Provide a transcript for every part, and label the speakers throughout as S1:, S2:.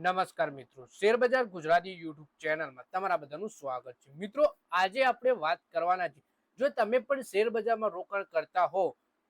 S1: નમસ્કાર મિત્રો. શેરબજાર ગુજરાતી યુટ્યુબ ચેનલમાં તમારા બધાનું સ્વાગત છે. મિત્રો, આજે આપણે વાત કરવાના છે જો તમે પણ શેરબજારમાં રોકાણ કરતા હો,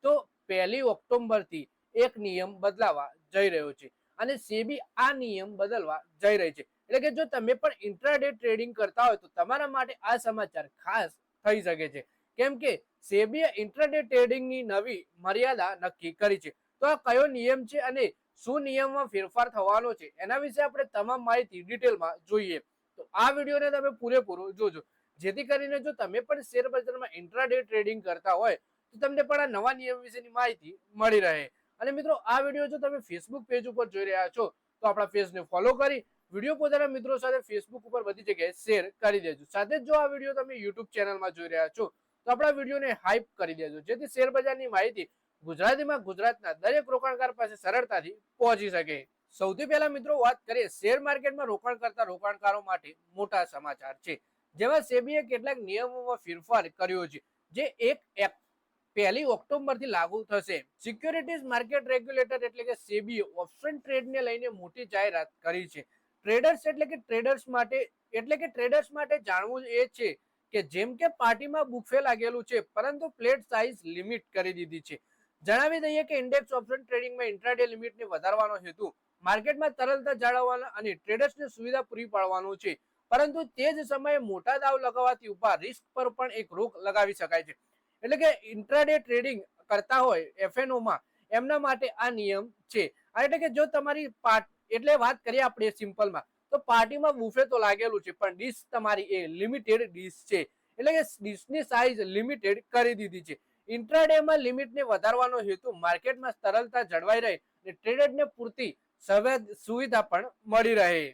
S1: તો પહેલી ઓક્ટોબરથી એક નિયમ બદલાવા જઈ રહ્યો છે અને સેબી આ નિયમ બદલવા જઈ રહી છે. એટલે કે જો તમે પણ ઇન્ટ્રાડે ટ્રેડિંગ કરતા હોય, તો તમારા માટે આ સમાચાર ખાસ થઈ શકે છે. કેમ કે સેબીએ ઇન્ટ્રાડે ટ્રેડિંગની નવી મર્યાદા નક્કી કરી છે. તો આ કયો નિયમ છે અને શું નિયમમાં ફેરફાર થવાનો છે? એના વિશે આપણે તમામ માહિતી ડિટેલમાં જોઈએ. તો આ વિડીયોને તમે પૂરેપૂરો જોજો. જેથી કરીને જો તમે પણ શેર બજારમાં ઇન્ટ્રાડે ટ્રેડિંગ કરતા હોય, તો તમને પણ આ નવા નિયમ વિશેની માહિતી મળી રહે. અને મિત્રો, આ વીડિયો જો તમે ફેસબુક પેજ ઉપર જોઈ રહ્યા છો, તો આપણા પેજને ફોલો કરી, વીડિયો પોતાના મિત્રો સાથે ફેસબુક ઉપર બધી જગ્યાએ શેર કરી દેજો. સાથે જો આ વીડિયો તમે યુટ્યુબ ચેનલમાં જોઈ રહ્યા છો, તો આપણા વિડીયોને હાઇપ કરી દેજો. જેથી શેર બજારની માહિતી ગુજરાતીમાં ગુજરાતના દરેક રોકાણકાર પાસે સરળતાથી પહોંચી શકે. સૌથી પહેલા મિત્રો વાત કરીએ શેર માર્કેટમાં રોકાણ કરતા રોકાણકારો માટે મોટા સમાચાર છે. જેમાં સેબીએ કેટલાક નિયમોમાં ફેરફાર કર્યો છે. જે એક એપ પહેલી ઓક્ટોબરથી લાગુ થશે. સિક્યોરિટીઝ માર્કેટ રેગ્યુલેટર એટલે કે સેબીએ ઓપ્શન ટ્રેડને લઈને મોટી જાહેરાત કરી છે. ટ્રેડર્સ એટલે કે ટ્રેડર્સ માટે, એટલે કે ટ્રેડર્સ માટે જાણવું એ છે કે જેમ કે પાર્ટીમાં બુફે લાગેલું છે, પરંતુ પ્લેટ સાઇઝ લિમિટ કરી દીધી છે. જણાવી દઈએ કે ઇન્ડેક્સ ઓપ્શન ટ્રેડિંગમાં ઇન્ટ્રાડે લિમિટને વધારવાનો હેતુ માર્કેટમાં તરલતા જાળવવાનો અને ટ્રેડર્સને સુવિધા પૂરી પાડવાનો છે. પરંતુ તે જ સમયે મોટા દાવ લગાવવાથી ઉપર રિસ્ક પર પણ એક રોક લગાવી શકાય છે. એટલે કે ઇન્ટ્રાડે ટ્રેડિંગ કરતા હોય એફએનઓમાં એમના માટે આ નિયમ છે. એટલે કે જો તમારી પાર્ટ, એટલે વાત કરીએ આપણે સિમ્પલમાં તો પાર્ટીમાં બુફે તો લાગેલું છે, પણ ડીશ તમારી એ લિમિટેડ ડીશ છે. એટલે કે ડીશની સાઇઝ લિમિટેડ કરી દીધી છે. ઇન્ટ્રાડેમાં લિમિટને વધારવાનો હેતુ માર્કેટમાં તરલતા જળવાઈ રહે અને ટ્રેડરને પૂરતી સુવિધા પણ મળી રહે.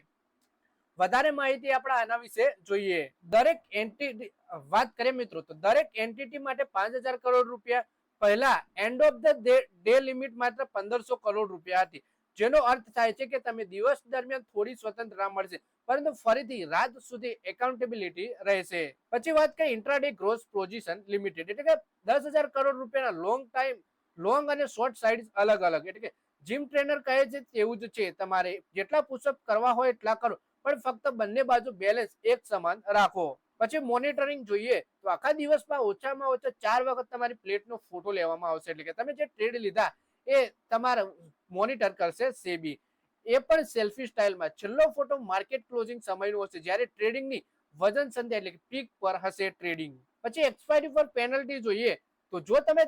S1: વધારે માહિતી આપણે આના વિશે જોઈએ. દરેક એન્ટિટી વાત કરીએ મિત્રો, તો દરેક એન્ટિટી માટે પાંચ કરોડ રૂપિયા. પહેલા end of the day limit માત્ર પંદરસો કરોડ રૂપિયા હતી. જેનો અર્થ થાય છે કે તમે દિવસ દરમિયાન થોડી સ્વતંત્રતા મળશે, પરંતુ ફરીથી રાત સુધી એકાઉન્ટેબિલિટી રહેશે. પછી વાત કરીએ ઇન્ટ્રાડે ગ્રોસ પોઝિશન લિમિટેડ એટલે કે દસ હજાર કરોડ રૂપિયાના લોંગ ટાઈમ લોંગ અને શોર્ટ સાઇડ અલગ અલગ એટલે કે જીમ ટ્રેનર કહે છે તેવું જ છે, તમારે જેટલા પુશઅપ કરવા હોય એટલા કરો, પણ ફક્ત બંને બાજુ બેલેન્સ એક સમાન રાખો. પછી મોનિટરિંગ જોઈએ, તો આખા દિવસમાં ઓછામાં ઓછા ચાર વખત તમારી પ્લેટનો ફોટો લેવામાં આવશે. એટલે કે તમે જે ટ્રેડ લીધા એ તમારા મોનિટર કરશે સેબી. એ પણ સેલ્ફી સ્ટાઇલમાં છેલ્લો ફોટો માર્કેટ ક્લોઝિંગ સમયનો હશે. જ્યારે ટ્રેડિંગની વજન સંધ્યા એટલે કે પીક પર હશે ટ્રેડિંગ પછી એક્સપાયરી પર પેનલ્ટી જોઈએ. તો જો તમે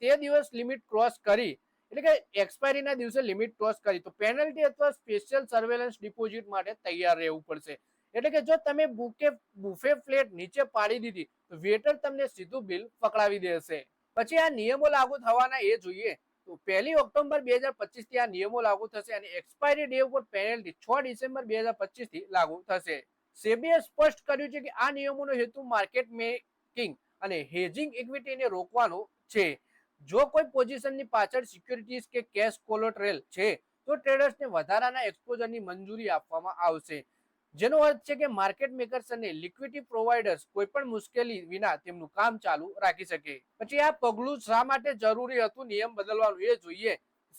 S1: તે દિવસ લિમિટ ક્રોસ કરી, એટલે કે એક્સપાયરીના દિવસે લિમિટ ક્રોસ કરી, તો પેનલ્ટી અથવા સ્પેશિયલ સર્વેલન્સ ડિપોઝિટ માટે તૈયાર રહેવું પડશે. એટલે કે જો તમે બુકે, બુફે ફ્લેટ નીચે પાડી દીધી, તો વેટર તમને સીધું બિલ પકડાવી દેશે. પછી આ નિયમો લાગુ થવાના એ જોઈએ પહેલી ઓક્ટોબર બે હજાર પચીસથી આ નિયમો લાગુ થશે અને એક્સપાયરી ડે ઉપર પેનલ્ટી છ ડિસેમ્બર બે હજાર પચીસથી લાગુ થશે. સેબીએ સ્પષ્ટ કર્યું છે કે આ નિયમોનો હેતુ માર્કેટ મેકિંગ અને હેજિંગ ઇક્વિટીને રોકવાનો છે. જો કોઈ પોઝિશનની પાછળ સિક્યુરિટીઝ કે કેશ કોલોટ્રેલ છે, તો ટ્રેડર્સને વધારાના એક્સપોઝરની મંજૂરી આપવામાં આવશે. જેનો અર્થ છે કે માર્કેટ મેકર્સ અને લિક્વિડિટી પ્રોવાઇડર્સ કોઈ પણ મુશ્કેલી વિના તેમનું કામ ચાલુ રાખી શકે. પછી આ પગલું શા માટે જરૂરી હતું નિયમ બદલવાનું એ જોઈએ.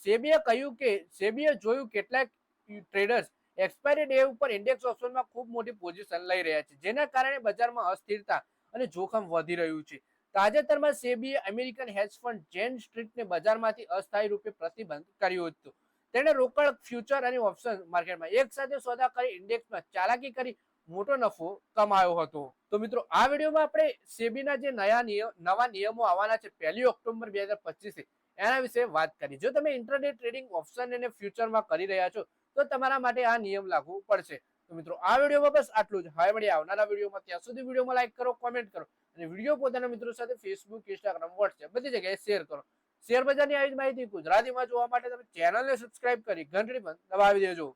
S1: સેબીએ કહ્યું કે, સેબીએ જોયું કેટલાક ટ્રેડર્સ એક્સપાયરી ડે ઉપર ઇન્ડેક્સ ઓપ્શનમાં ખૂબ મોટી પોઝિશન લઈ રહ્યા છે, જેના કારણે બજારમાં અસ્થિરતા અને જોખમ વધી રહ્યું છે. તાજેતરમાં સેબીએ અમેરિકન હેજ ફંડ જેન સ્ટ્રીટને બજારમાંથી અસ્થાયી રૂપે પ્રતિબંધ કર્યું હતું. તેણે રોકડ ફ્યુચર અને ઓપ્શન માર્કેટમાં એક સાથે સોદા કરી, ઇન્ડેક્સમાં ચાલાકી કરી, મોટો નફો કમાયો હતો. તો મિત્રો, આ વિડીયોમાં આપણે સેબીના જે નયા નિયમ નવા નિયમો આવવાના છે, પહેલી ઓક્ટોબર બે હજાર પચીસથી એના વિશે વાત કરી જો તમે ઇન્ટરનેટ ટ્રેડિંગ ઓપ્શન અને ફ્યુચરમાં કરી રહ્યા છો, તો તમારા માટે આ નિયમ લાગુ પડશે. તો મિત્રો, આ વિડીયોમાં બસ આટલું જ. હવે મળી આવનારા વિડીયોમાં. ત્યાં સુધી વિડીયોમાં લાઈક કરો કોમેન્ટ કરો અને વીડિયો પોતાના મિત્રો સાથે ફેસબુક ઇન્સ્ટાગ્રામ વોટ્સએપ બધી જગ્યાએ શેર કરો. શેર બજારની આવી જ માહિતી ગુજરાતીમાં જોવા માટે તમે ચેનલને સબસ્ક્રાઇબ કરી, ઘંટડી પણ દબાવી દેજો.